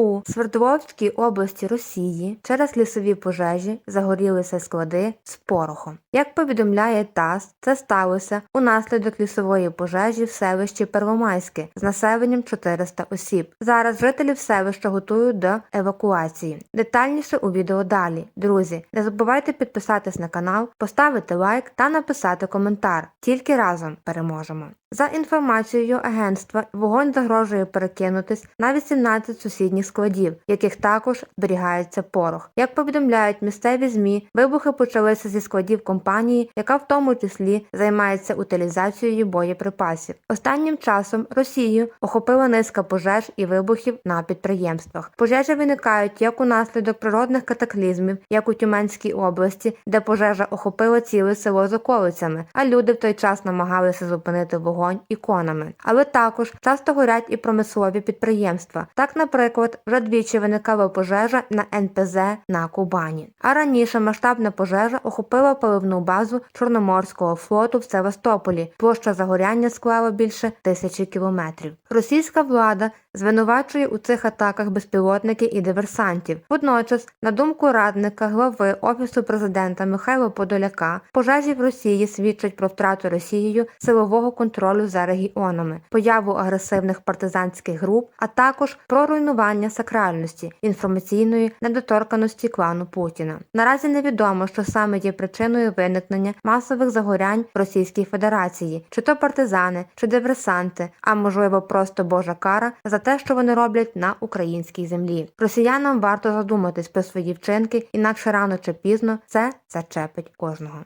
У Свердловській області Росії через лісові пожежі загорілися склади з порохом. Як повідомляє ТАСС, це сталося унаслідок лісової пожежі в селищі Первомайське з населенням 400 осіб. Зараз жителів селища готують до евакуації. Детальніше у відео далі. Друзі, не забувайте підписатись на канал, поставити лайк та написати коментар. Тільки разом переможемо. За інформацією агентства, вогонь загрожує перекинутись на 18 сусідніх складів, в яких також зберігається порох. Як повідомляють місцеві змі, вибухи почалися зі складів компанії, яка в тому числі займається утилізацією боєприпасів. Останнім часом Росію охопила низка пожеж і вибухів на підприємствах. Пожежі виникають як унаслідок природних катаклізмів, як у Тюменській області, де пожежа охопила ціле село з околицями, а люди в той час намагалися зупинити вогонь іконами. Але також часто горять і промислові підприємства. Так, наприклад, вже двічі виникала пожежа на НПЗ на Кубані. А раніше масштабна пожежа охопила паливну базу Чорноморського флоту в Севастополі. Площа загоряння склала більше тисячі кілометрів. Російська влада звинувачує у цих атаках безпілотники і диверсантів. Водночас, на думку радника глави офісу президента Михайла Подоляка, пожежі в Росії свідчать про втрату Росією силового контролю за регіонами, появу агресивних партизанських груп, а також про руйнування сакральності інформаційної недоторканості клану Путіна. Наразі невідомо, що саме є причиною виникнення масових загорянь в Російській Федерації, чи то партизани, чи диверсанти, а можливо просто Божа кара за те, що вони роблять на українській землі. Росіянам варто задуматись про свої вчинки, інакше рано чи пізно це зачепить кожного.